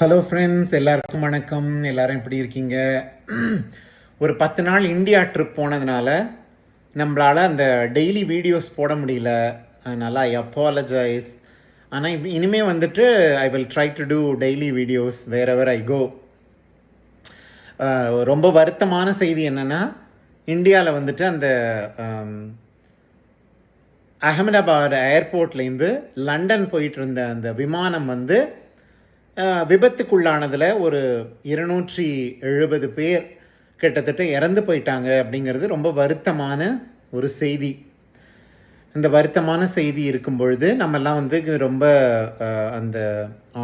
Hello friends எல்லாருக்கும் வணக்கம். எல்லாரும் எப்படி இருக்கீங்க? ஒரு பத்து நாள் இந்தியா ட்ரிப் போனதுனால நம்மளால் அந்த டெய்லி வீடியோஸ் போட முடியல. அதனால் ஐ அப்பாலஜைஸ் ஆனால் இனிமேல் வந்துட்டு I will try to do daily videos wherever I go ரொம்ப வருத்தமான செய்தி என்னென்னா இந்தியாவில் வந்துட்டு அந்த அகமதாபாத் ஏர்போர்ட்லேருந்து லண்டன் போயிட்டு இருந்த அந்த விமானம் வந்து விபத்துக்குள்ளானதில் ஒரு இருநூற்றி எழுபது பேர் கிட்டத்தட்ட இறந்து போயிட்டாங்க அப்படிங்கிறது ரொம்ப வருத்தமான ஒரு செய்தி. இந்த வருத்தமான செய்தி இருக்கும் பொழுது நம்மெல்லாம் வந்து ரொம்ப அந்த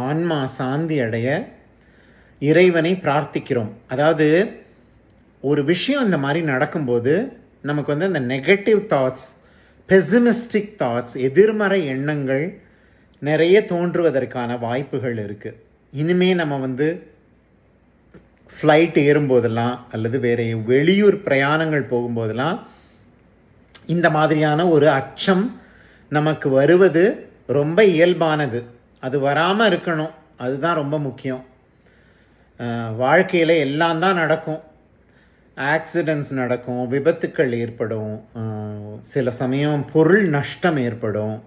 ஆன்மா சாந்தி அடைய இறைவனை பிரார்த்திக்கிறோம். அதாவது ஒரு விஷயம் இந்த மாதிரி நடக்கும்போது நமக்கு வந்து அந்த நெகட்டிவ் தாட்ஸ் பெசிமிஸ்டிக் தாட்ஸ் எதிர்மறை எண்ணங்கள் நிறைய தோன்றுவதற்கான வாய்ப்புகள் இருக்குது இனிமே நம்ம வந்து ஃப்ளைட் ஏறும்போதெல்லாம் அல்லது வேறு வெளியூர் பிரயாணங்கள் போகும்போதெல்லாம் இந்த மாதிரியான ஒரு அச்சம் நமக்கு வருவது ரொம்ப இயல்பானது. அது வராமல் இருக்கணும். அதுதான் ரொம்ப முக்கியம். வாழ்க்கையில் எல்லாம் தான் நடக்கும். ஆக்சிடெண்ட்ஸ் நடக்கும். விபத்துக்கள் ஏற்படும். சில சமயம் பொருள் நஷ்டம் ஏற்படும்.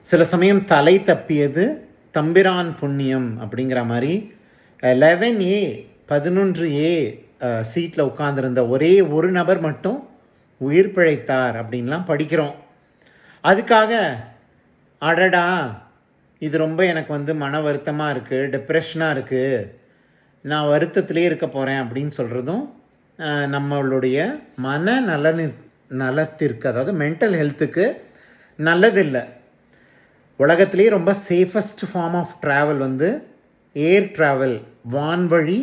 சில சமயம் தலை தப்பியது தம்பிரான் புண்ணியம் அப்படிங்கிற மாதிரி லெவன் ஏ பதினொன்று ஏ சீட்டில் உட்காந்துருந்த ஒரே ஒரு நபர் மட்டும் உயிர் பிழைத்தார் அப்படின்லாம் படிக்கிறோம். அதுக்காக அடடா இது ரொம்ப எனக்கு வந்து மன வருத்தமாக இருக்குது டிப்ரெஷனாக இருக்குது நான் வருத்தத்திலே இருக்க போகிறேன் அப்படின்னு சொல்கிறதும் நம்மளுடைய மன நலனி நலத்திற்கு அதாவது மென்டல் ஹெல்த்துக்கு நல்லதில்லை. உலகத்திலே ரொம்ப சேஃபஸ்ட் ஃபார்ம் ஆஃப் ட்ராவல் வந்து ஏர் ட்ராவல் வான்வழி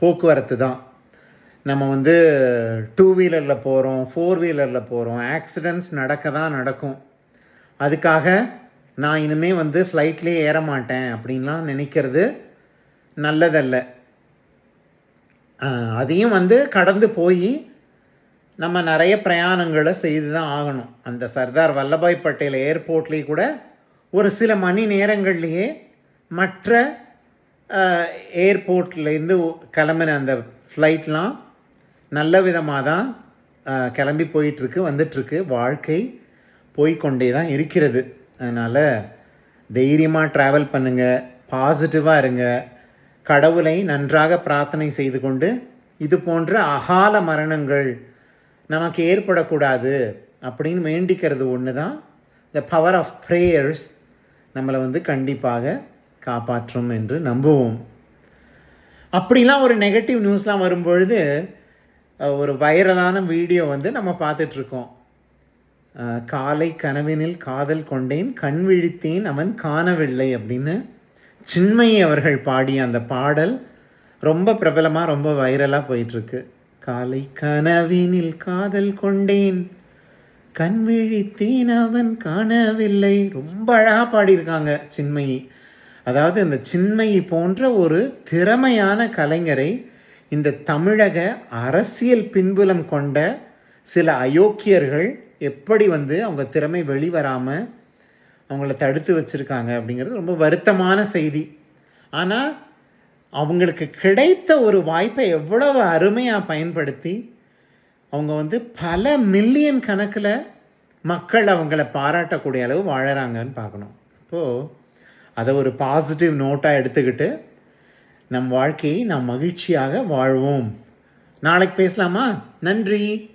போக்குவரத்து தான். நம்ம வந்து டூ வீலரில் போகிறோம் ஃபோர் வீலரில் போகிறோம் ஆக்சிடெண்ட்ஸ் நடக்க தான் நடக்கும். அதுக்காக நான் இனிமேல் வந்து ஃப்ளைட்லேயே ஏற மாட்டேன் அப்படின்லாம் நினைக்கிறது நல்லதல்ல. அதையும் வந்து கடந்து போய் நம்ம நிறைய பிரயாணங்களை செய்து தான் ஆகணும். அந்த சர்தார் வல்லபாய் பட்டேல் ஏர்போர்ட்லேயே கூட ஒரு சில மணி நேரங்கள்லேயே மற்ற ஏர்போர்ட்லேருந்து கிளம்பின அந்த ஃப்ளைட்லாம் நல்ல விதமாக தான் கிளம்பி போயிட்டுருக்கு வந்துட்டுருக்கு. வாழ்க்கை போய்க்கொண்டே தான் இருக்கிறது. அதனால் தைரியமாக ட்ராவல் பண்ணுங்கள் பாசிட்டிவாக இருங்க. கடவுளை நன்றாக பிரார்த்தனை செய்து கொண்டு இது போன்ற அகால மரணங்கள் நமக்கு ஏற்படக்கூடாது அப்படின்னு வேண்டிக்கிறது ஒன்று தான் த பவர் ஆஃப் ப்ரேயர்ஸ் நம்மளை வந்து கண்டிப்பாக காப்பாற்றும் என்று நம்புவோம். அப்படிலாம் ஒரு நெகட்டிவ் நியூஸ்லாம் வரும்பொழுது ஒரு வைரலான வீடியோ வந்து நம்ம பார்த்துட்ருக்கோம். காலை கனவினில் காதல் கொண்டேன் கண் விழித்தேன் அவன் காணவில்லை அப்படின்னு சின்மயி அவர்கள் பாடிய அந்த பாடல் ரொம்ப பிரபலமாக ரொம்ப வைரலாக போயிட்டுருக்கு காலை கனவினில் காதல் கொண்டேன் கண் விழித்தேன் அவன் காணவில்லை. ரொம்ப அழகாக பாடியிருக்காங்க சின்மயி. அதாவது அந்த சின்மயி போன்ற ஒரு திறமையான கலைஞரை இந்த தமிழக அரசியல் பின்புலம் கொண்ட சில அயோக்கியர்கள் எப்படி வந்து அவங்க திறமை வெளிவராமல் அவங்கள தடுத்து வச்சுருக்காங்க அப்படிங்கிறது ரொம்ப வருத்தமான செய்தி. ஆனால் அவங்களுக்கு கிடைத்த ஒரு வாய்ப்பை எவ்வளவு அருமையாக பயன்படுத்தி அவங்க வந்து பல மில்லியன் கணக்கில் மக்கள் அவங்கள பாராட்டக்கூடிய அளவு வாழறாங்கன்னு பார்க்கணும். இப்போது அதை ஒரு பாசிட்டிவ் நோட்டாக எடுத்துக்கிட்டு நம் வாழ்க்கையை நாம் மகிழ்ச்சியாக வாழ்வோம். நாளைக்கு பேசலாமா? நன்றி.